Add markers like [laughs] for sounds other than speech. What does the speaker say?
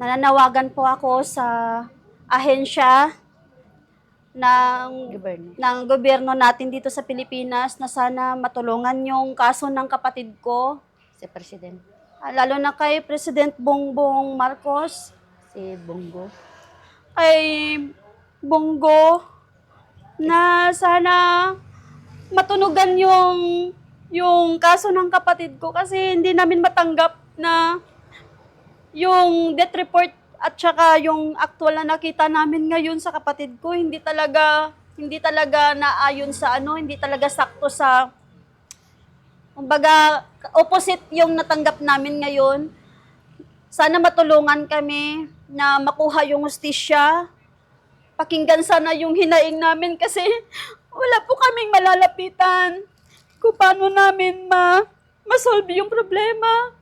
nananawagan po ako sa ahensya ng Gobyerno. ng gobyerno natin dito sa Pilipinas na sana matulungan yung kaso ng kapatid ko, Si President. ah, lalo na kay President Bongbong Marcos, Si Bongo. kay Bongo, na sana matunugan yung yung kaso ng kapatid ko kasi hindi namin matanggap na yung death report at saka yung actual na nakita namin ngayon sa kapatid ko hindi talaga hindi talaga naayon sa ano, hindi talaga sakto sa kumbaga opposite yung natanggap namin ngayon. Sana matulungan kami na makuha yung hustisya. Pakinggan sana yung hinaing namin kasi [laughs] wala po kaming malalapitan kung paano namin ma masolve yung problema.